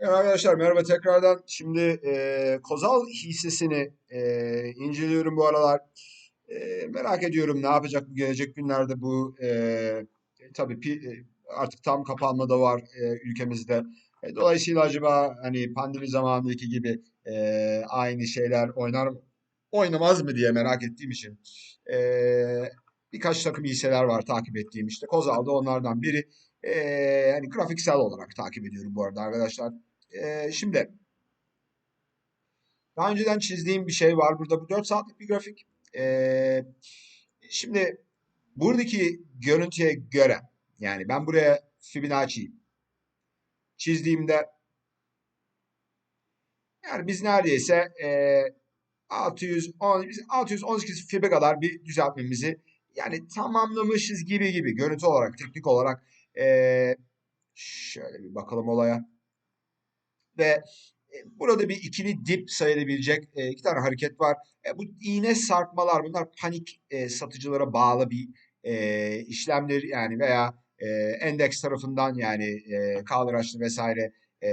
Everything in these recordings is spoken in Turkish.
Evet arkadaşlar merhaba tekrardan. Şimdi e, Kozal hissesini e, inceliyorum bu aralar. E, merak ediyorum ne yapacak bu gelecek günlerde bu e, e, tabii pi- e, artık tam kapanma da var e, ülkemizde. E, dolayısıyla acaba hani pandemi zamanındaki gibi e, aynı şeyler oynar mı, oynamaz mı diye merak ettiğim için e, birkaç takım hisseler var takip ettiğim işte. Kozal da onlardan biri. E, yani grafiksel olarak takip ediyorum bu arada arkadaşlar. Ee, şimdi daha önceden çizdiğim bir şey var burada. Bu 4 saatlik bir grafik. Ee, şimdi buradaki görüntüye göre yani ben buraya Fibonacci çizdiğimde yani biz neredeyse e, 610 biz 618 fibe kadar bir düzeltmemizi yani tamamlamışız gibi gibi görüntü olarak teknik olarak e, şöyle bir bakalım olaya ve e, burada bir ikili dip sayılabilecek e, iki tane hareket var. E, bu iğne sarkmalar bunlar panik e, satıcılara bağlı bir e, işlemler yani veya e, endeks tarafından yani e, kaldıraçlı vesaire e,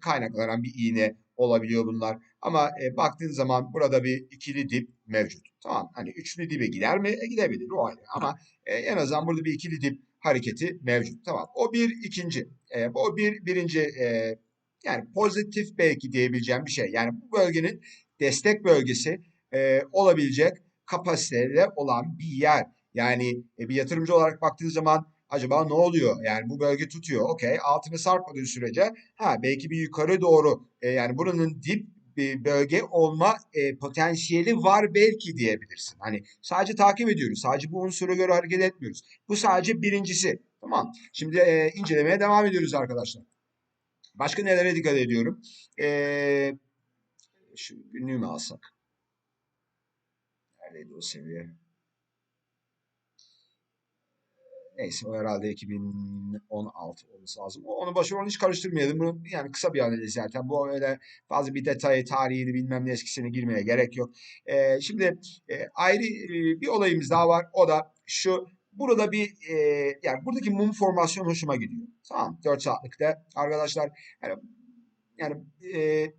kaynaklanan bir iğne olabiliyor bunlar. Ama e, baktığın zaman burada bir ikili dip mevcut. Tamam hani üçlü dibe gider mi? E, gidebilir o ayrı. Ama e, en azından burada bir ikili dip hareketi mevcut. Tamam. O bir ikinci. E, o bir birinci e, yani pozitif belki diyebileceğim bir şey. Yani bu bölgenin destek bölgesi e, olabilecek kapasitede olan bir yer. Yani e, bir yatırımcı olarak baktığın zaman acaba ne oluyor? Yani bu bölge tutuyor. Okey. Altını sarkmadığı sürece ha belki bir yukarı doğru e, yani buranın dip bir bölge olma e, potansiyeli var belki diyebilirsin. Hani sadece takip ediyoruz. Sadece bu unsura göre hareket etmiyoruz. Bu sadece birincisi. Tamam. Şimdi e, incelemeye devam ediyoruz arkadaşlar. Başka nelere dikkat ediyorum? Ee, şu günlüğü mü alsak? Neredeydi o seviye? Neyse o herhalde 2016 olması lazım. Onu başarılı hiç karıştırmayalım. Bunu yani kısa bir analiz zaten. Bu öyle fazla bir detayı, tarihini bilmem ne eskisine girmeye gerek yok. Ee, şimdi e, ayrı e, bir olayımız daha var. O da şu Burada bir e, yani buradaki mum formasyon hoşuma gidiyor. Tamam 4 saatlikte arkadaşlar yani, yani e,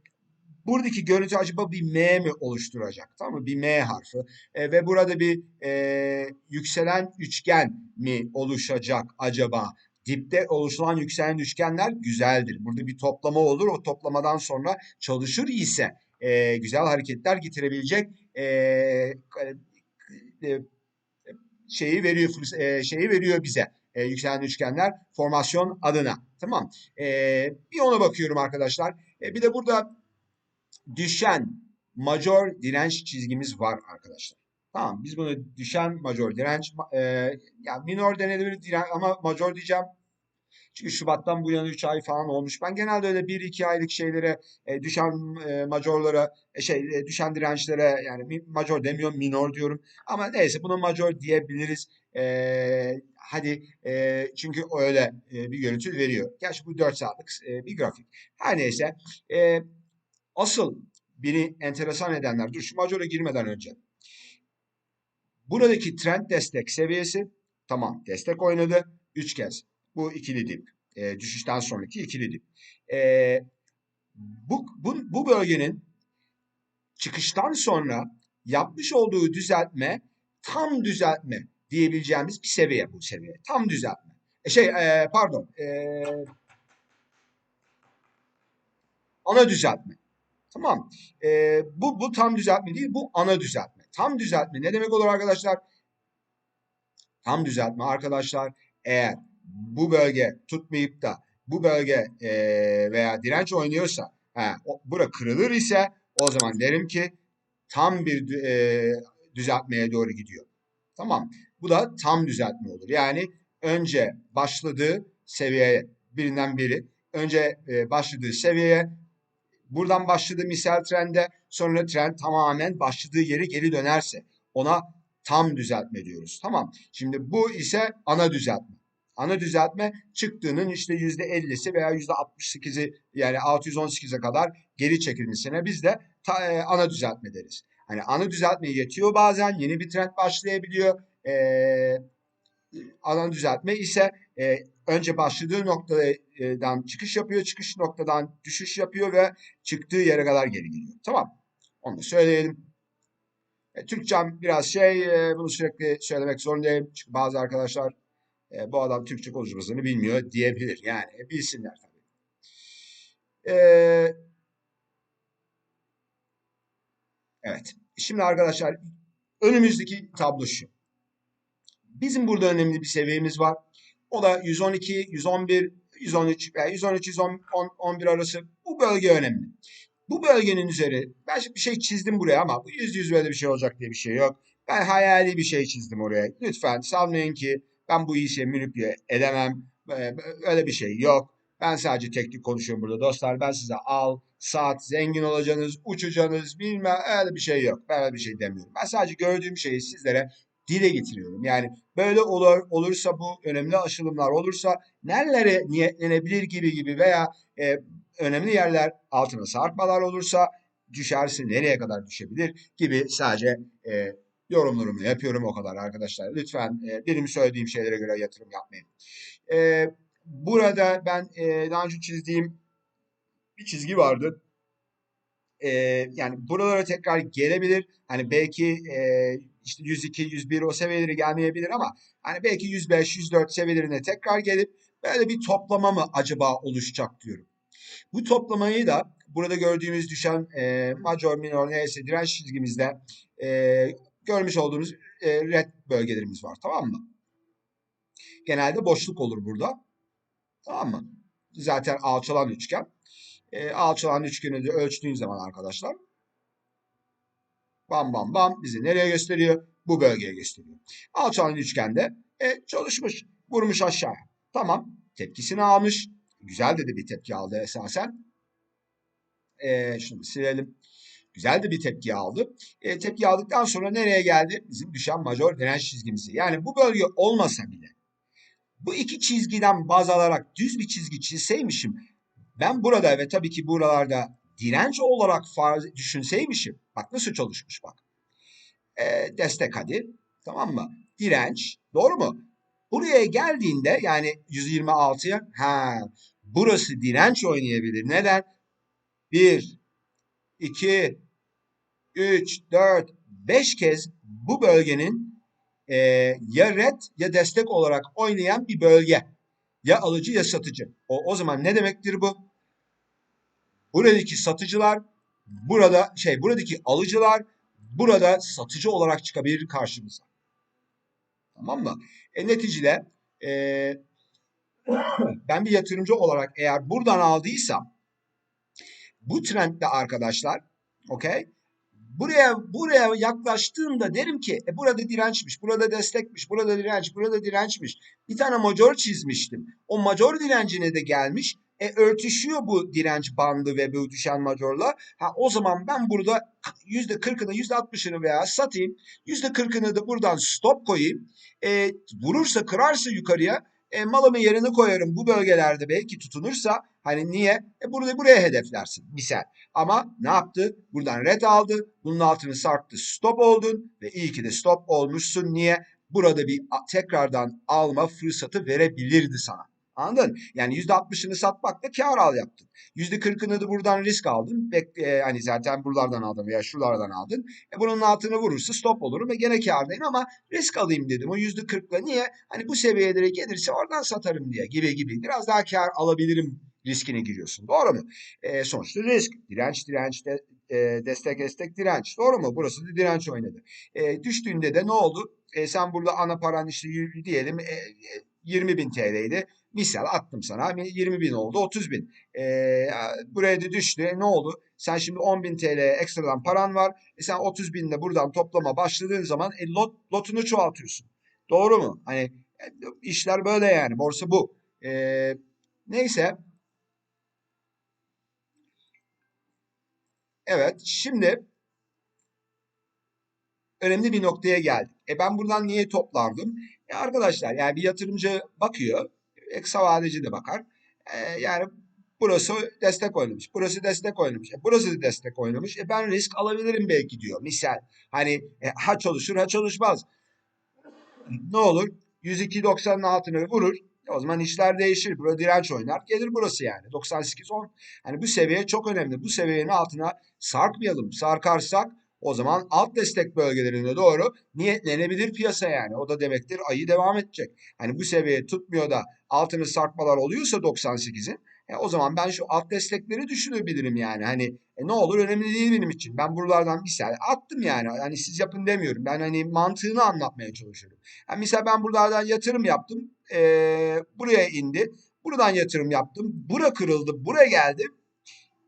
buradaki görüntü acaba bir M mi oluşturacak? Tamam mı? Bir M harfi. E, ve burada bir e, yükselen üçgen mi oluşacak acaba? Dipte oluşulan yükselen üçgenler güzeldir. Burada bir toplama olur. O toplamadan sonra çalışır ise e, güzel hareketler getirebilecek e, e, şeyi veriyor e, şeyi veriyor bize. E, yükselen üçgenler formasyon adına. Tamam. E, bir ona bakıyorum arkadaşlar. E, bir de burada düşen major direnç çizgimiz var arkadaşlar. Tamam biz bunu düşen major direnç e, yani minor denebilir direnç ama major diyeceğim çünkü Şubat'tan bu yana 3 ay falan olmuş. Ben genelde öyle 1-2 aylık şeylere e, düşen e, majorlara e, şey e, düşen dirençlere yani major demiyorum minor diyorum. Ama neyse buna major diyebiliriz. E, hadi e, çünkü öyle e, bir görüntü veriyor. Gerçi bu 4 saatlik e, bir grafik. Her neyse e, asıl beni enteresan edenler dur şu majora girmeden önce buradaki trend destek seviyesi tamam destek oynadı 3 kez bu ikili dip. E, düşüşten sonraki ikili dip. E, bu, bu, bu bölgenin çıkıştan sonra yapmış olduğu düzeltme tam düzeltme diyebileceğimiz bir seviye bu seviye. Tam düzeltme. E, şey e, pardon. E, ana düzeltme. Tamam. E, bu, bu tam düzeltme değil. Bu ana düzeltme. Tam düzeltme ne demek olur arkadaşlar? Tam düzeltme arkadaşlar eğer bu bölge tutmayıp da bu bölge e, veya direnç oynuyorsa he, o, bura kırılır ise o zaman derim ki tam bir e, düzeltmeye doğru gidiyor. Tamam. Bu da tam düzeltme olur. Yani önce başladığı seviyeye birinden biri önce e, başladığı seviyeye buradan başladığı misal trende sonra trend tamamen başladığı yeri geri dönerse ona tam düzeltme diyoruz. Tamam. Şimdi bu ise ana düzeltme ana düzeltme çıktığının işte yüzde 50'si veya yüzde 68'i yani 618'e kadar geri çekilmesine biz de ta, e, ana düzeltme deriz. Hani ana düzeltme yetiyor bazen yeni bir trend başlayabiliyor. E, ana düzeltme ise e, önce başladığı noktada noktadan çıkış yapıyor. Çıkış noktadan düşüş yapıyor ve çıktığı yere kadar geri geliyor. Tamam. Onu da söyleyelim. E, Türkçem biraz şey, e, bunu sürekli söylemek zorundayım. Çünkü bazı arkadaşlar e, bu adam Türkçe konuşmasını bilmiyor diyebilir. Yani e, bilsinler tabii. E, evet. Şimdi arkadaşlar önümüzdeki tablo şu. Bizim burada önemli bir seviyemiz var. O da 112, 111, 113 veya 113, 111 arası. Bu bölge önemli. Bu bölgenin üzeri, ben bir şey çizdim buraya ama bu yüzde yüz böyle bir şey olacak diye bir şey yok. Ben hayali bir şey çizdim oraya. Lütfen sanmayın ki ben bu işe manipüle edemem. Ee, Öyle bir şey yok. Ben sadece teknik konuşuyorum burada dostlar. Ben size al, saat, zengin olacaksınız, uçacaksınız, bilmem öyle bir şey yok. Ben öyle bir şey demiyorum. Ben sadece gördüğüm şeyi sizlere dile getiriyorum. Yani böyle olur olursa bu önemli aşılımlar olursa nerelere niyetlenebilir gibi gibi veya e, önemli yerler altına sarkmalar olursa düşerse nereye kadar düşebilir gibi sadece e, yorumlarımı yapıyorum o kadar arkadaşlar. Lütfen e, benim söylediğim şeylere göre yatırım yapmayın. E, burada ben e, daha önce çizdiğim bir çizgi vardı. E, yani buralara tekrar gelebilir. Hani belki e, işte 102, 101 o seviyeleri gelmeyebilir ama hani belki 105, 104 seviyelerine tekrar gelip böyle bir toplama mı acaba oluşacak diyorum. Bu toplamayı da burada gördüğümüz düşen e, major, minor neyse direnç çizgimizde e, görmüş olduğunuz e, red bölgelerimiz var tamam mı? Genelde boşluk olur burada. Tamam mı? Zaten alçalan üçgen. E, alçalan üçgeni de ölçtüğün zaman arkadaşlar bam bam bam bizi nereye gösteriyor? Bu bölgeye gösteriyor. Alçalan üçgende e, çalışmış. Vurmuş aşağıya. Tamam. Tepkisini almış. Güzel de bir tepki aldı esasen. E, şunu silelim. Güzel de bir tepki aldı. E, tepki aldıktan sonra nereye geldi? Bizim düşen major direnç çizgimizi. Yani bu bölge olmasa bile bu iki çizgiden baz alarak düz bir çizgi çizseymişim ben burada ve tabii ki buralarda direnç olarak farz düşünseymişim. Bak nasıl çalışmış bak. E, destek hadi. Tamam mı? Direnç. Doğru mu? Buraya geldiğinde yani 126'ya ha burası direnç oynayabilir. Neden? 1 2 3 4 5 kez bu bölgenin e, ya red ya destek olarak oynayan bir bölge. Ya alıcı ya satıcı. O, o zaman ne demektir bu? Buradaki satıcılar burada şey buradaki alıcılar burada satıcı olarak çıkabilir karşımıza. Tamam mı? E, neticede e, ben bir yatırımcı olarak eğer buradan aldıysam bu trendde arkadaşlar okey buraya buraya yaklaştığımda derim ki e, burada dirençmiş, burada destekmiş, burada direnç, burada dirençmiş. Bir tane major çizmiştim. O major direncine de gelmiş. E, örtüşüyor bu direnç bandı ve bu düşen majorla. Ha, o zaman ben burada yüzde kırkını, yüzde altmışını veya satayım. Yüzde kırkını da buradan stop koyayım. E, vurursa, kırarsa yukarıya e, malımı yerine koyarım. Bu bölgelerde belki tutunursa hani niye? E, burada buraya hedeflersin misal. Ama ne yaptı? Buradan red aldı. Bunun altını sarktı. Stop oldun ve iyi ki de stop olmuşsun. Niye? Burada bir tekrardan alma fırsatı verebilirdi sana. Anladın? Yani %60'ını satmakla kar al yaptın. %40'ını da buradan risk aldın. Bek, e, hani zaten buralardan aldın veya şuralardan aldın. E, bunun altına vurursa stop olurum ve gene kardayım ama risk alayım dedim. O %40'la niye? Hani bu seviyelere gelirse oradan satarım diye gibi gibi. Biraz daha kar alabilirim riskine giriyorsun. Doğru mu? E, sonuçta risk. Direnç, direnç, de, e, destek, destek, direnç. Doğru mu? Burası da direnç oynadı. E, düştüğünde de ne oldu? E, sen burada ana paran işte diyelim e, 20 bin TL'ydi. Misal attım sana 20 bin oldu 30 bin. Ee, buraya da düştü. Ne oldu? Sen şimdi 10 bin TL ekstradan paran var. E sen 30 binle buradan toplama başladığın zaman e, lot, lotunu çoğaltıyorsun. Doğru mu? Hani e, işler böyle yani. Borsa bu. Ee, neyse. Evet. Şimdi önemli bir noktaya geldik. E ben buradan niye toplandım? E arkadaşlar yani bir yatırımcı bakıyor kısa vadeci de bakar. E, yani burası destek oynamış. Burası destek oynamış. E, burası da destek oynamış. E, ben risk alabilirim belki diyor. Misal. Hani e, ha çalışır ha çalışmaz. Ne olur? 102.90'ın altına vurur. E o zaman işler değişir. Burada direnç oynar. Gelir burası yani. 98-10. Hani bu seviye çok önemli. Bu seviyenin altına sarkmayalım. Sarkarsak o zaman alt destek bölgelerine doğru niyetlenebilir piyasa yani. O da demektir ayı devam edecek. Hani bu seviye tutmuyor da altını sarkmalar oluyorsa 98'in e, o zaman ben şu alt destekleri düşünebilirim yani. Hani e, ne olur önemli değil benim için. Ben buralardan misal attım yani. Hani siz yapın demiyorum. Ben hani mantığını anlatmaya çalışıyorum. Yani misal ben buralardan yatırım yaptım. E, buraya indi. Buradan yatırım yaptım. Bura kırıldı. Buraya geldi.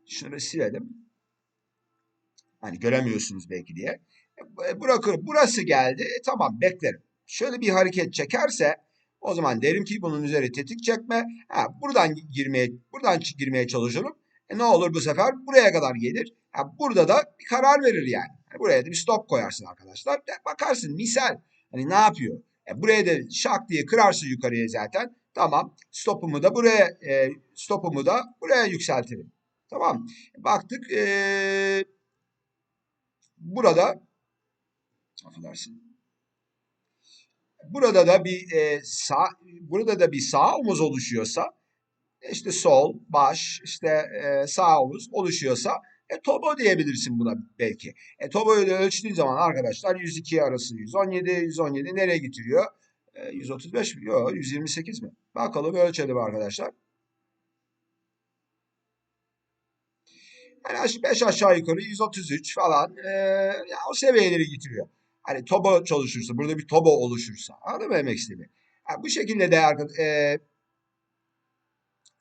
Şunu silelim. Hani göremiyorsunuz belki diye. E, bırakır, burası geldi. E, tamam beklerim. Şöyle bir hareket çekerse o zaman derim ki bunun üzeri tetik çekme. Ha, buradan girmeye buradan girmeye çalışırım. E, ne olur bu sefer buraya kadar gelir. Ha, burada da bir karar verir yani. yani. Buraya da bir stop koyarsın arkadaşlar. E, bakarsın misal. Hani ne yapıyor? E, buraya da şak diye kırarsın yukarıya zaten. Tamam. Stopumu da buraya e, stopumu da buraya yükseltirim. Tamam. Baktık eee Burada affedersin. Burada da bir e, sağ burada da bir sağ omuz oluşuyorsa işte sol, baş, işte e, sağ omuz oluşuyorsa e, tobo diyebilirsin buna belki. E, toboyu da ölçtüğün zaman arkadaşlar 102 arası 117, 117 nereye getiriyor? E, 135 mi? Yok 128 mi? Bakalım ölçelim arkadaşlar. Yani 5 aşağı yukarı 133 falan e, ya o seviyeleri getiriyor. Hani toba çalışırsa, burada bir toba oluşursa. Anladın mı demek istediğimi? Yani bu şekilde de e,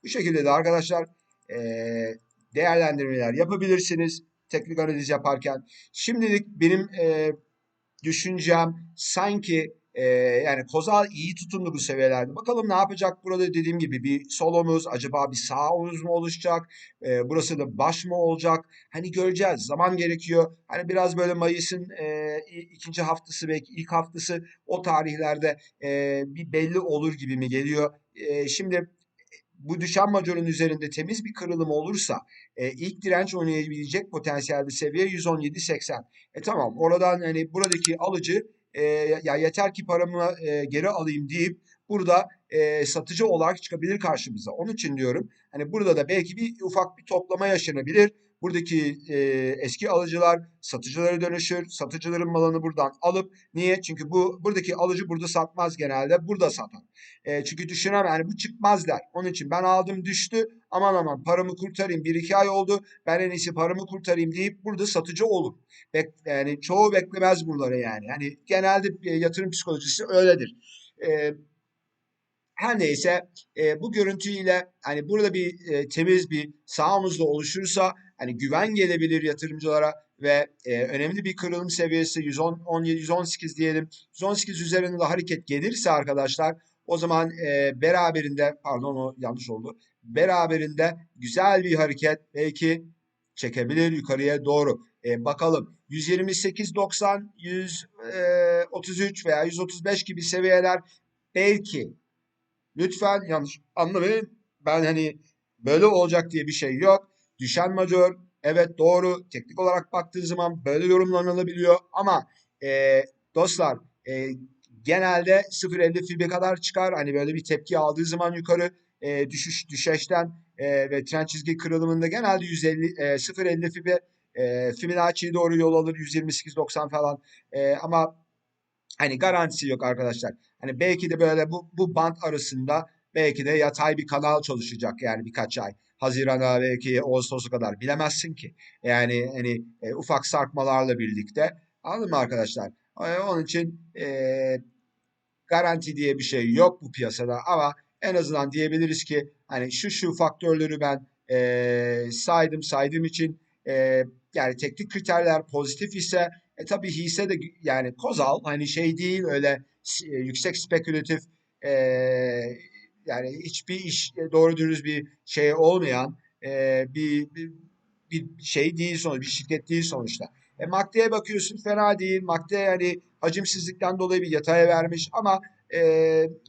bu şekilde de arkadaşlar e, değerlendirmeler yapabilirsiniz. Teknik analiz yaparken. Şimdilik benim e, düşüncem sanki ee, yani Kozal iyi tutundu bu seviyelerde. Bakalım ne yapacak burada dediğim gibi bir sol omuz acaba bir sağ omuz mu oluşacak? Ee, burası da baş mı olacak? Hani göreceğiz. Zaman gerekiyor. Hani biraz böyle Mayıs'ın e, ikinci haftası belki ilk haftası o tarihlerde e, bir belli olur gibi mi geliyor? E, şimdi bu düşen macorun üzerinde temiz bir kırılım olursa e, ilk direnç oynayabilecek potansiyel bir seviye 117.80. E tamam oradan hani buradaki alıcı e, ya yeter ki paramı e, geri alayım deyip burada e, satıcı olarak çıkabilir karşımıza. Onun için diyorum hani burada da belki bir ufak bir toplama yaşanabilir. Buradaki e, eski alıcılar satıcılara dönüşür. Satıcıların malını buradan alıp niye? Çünkü bu buradaki alıcı burada satmaz genelde. Burada satar. E, çünkü düşünemem yani bu çıkmaz der. Onun için ben aldım düştü. Aman aman paramı kurtarayım. Bir iki ay oldu. Ben en iyisi paramı kurtarayım deyip burada satıcı olur. Bek, yani çoğu beklemez buraları yani. Yani genelde yatırım psikolojisi öyledir. E, her neyse e, bu görüntüyle hani burada bir e, temiz bir sağ omuzda oluşursa hani güven gelebilir yatırımcılara ve e, önemli bir kırılım seviyesi 110 17 118 diyelim. 118 üzerinde hareket gelirse arkadaşlar o zaman e, beraberinde pardon o yanlış oldu. Beraberinde güzel bir hareket belki çekebilir yukarıya doğru. E, bakalım 128 90 133 veya 135 gibi seviyeler belki Lütfen yanlış anlamayın. Ben hani böyle olacak diye bir şey yok. Düşen majör evet doğru teknik olarak baktığı zaman böyle yorumlanılabiliyor ama e, dostlar e, genelde 0.50 fibe kadar çıkar. Hani böyle bir tepki aldığı zaman yukarı e, düşüş düşeşten e, ve trend çizgi kırılımında genelde 150 e, 0.50 fibe e, Fibonacci'ye doğru yol alır 128.90 falan. E, ama hani garantisi yok arkadaşlar. Hani belki de böyle bu, bu band arasında belki de yatay bir kanal çalışacak yani birkaç ay. Haziran'a belki Ağustos'a kadar bilemezsin ki. Yani hani e, ufak sarkmalarla birlikte anladın mı arkadaşlar? E, onun için e, garanti diye bir şey yok bu piyasada ama en azından diyebiliriz ki hani şu şu faktörleri ben e, saydım saydığım için e, yani teknik kriterler pozitif ise e tabii hisse de yani Kozal hani şey değil öyle e, yüksek spekülatif e, yani hiçbir iş e, doğru dürüst bir şey olmayan e, bir, bir bir şey değil sonuç, bir şirket değil sonuçta. E, Makte'ye bakıyorsun fena değil. Makte yani hacimsizlikten dolayı bir yataya vermiş ama e,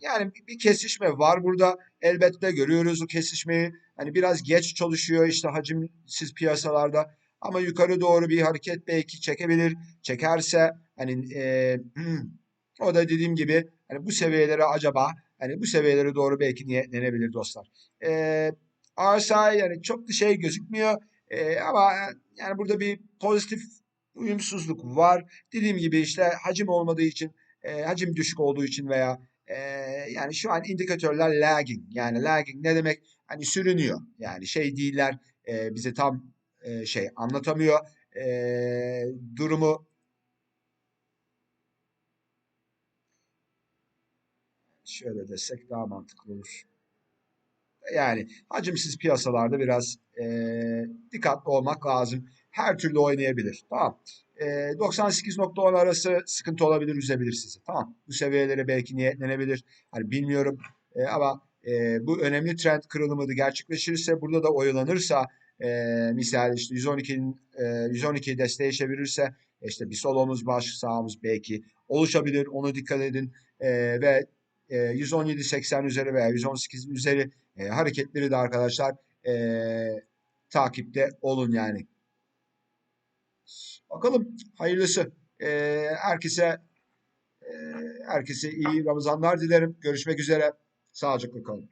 yani bir kesişme var burada. Elbette görüyoruz o kesişmeyi. Hani biraz geç çalışıyor işte hacimsiz piyasalarda. Ama yukarı doğru bir hareket belki çekebilir. Çekerse hani e, o da dediğim gibi hani bu seviyelere acaba hani bu seviyelere doğru belki niyetlenebilir dostlar. Ee, RSI yani çok da şey gözükmüyor. Ee, ama yani burada bir pozitif uyumsuzluk var. Dediğim gibi işte hacim olmadığı için, e, hacim düşük olduğu için veya e, yani şu an indikatörler lagging. Yani lagging ne demek? Hani sürünüyor. Yani şey değiller, e, bize tam e, şey anlatamıyor. E, durumu şöyle desek daha mantıklı olur. Yani hacimsiz piyasalarda biraz e, dikkatli olmak lazım. Her türlü oynayabilir. Tamam. E, 98.10 arası sıkıntı olabilir, üzebilir sizi. Tamam. Bu seviyelere belki niyetlenebilir. Hani bilmiyorum. E, ama e, bu önemli trend kırılımı da gerçekleşirse, burada da oyalanırsa e, misal işte 112'nin e, 112 desteğe çevirirse işte bir solomuz baş sağımız belki oluşabilir. Ona dikkat edin. E, ve e, 117.80 üzeri veya 118 üzeri e, hareketleri de arkadaşlar e, takipte olun yani. Bakalım hayırlısı. E, herkese e, herkese iyi Ramazanlar dilerim. Görüşmek üzere. Sağlıcakla kalın.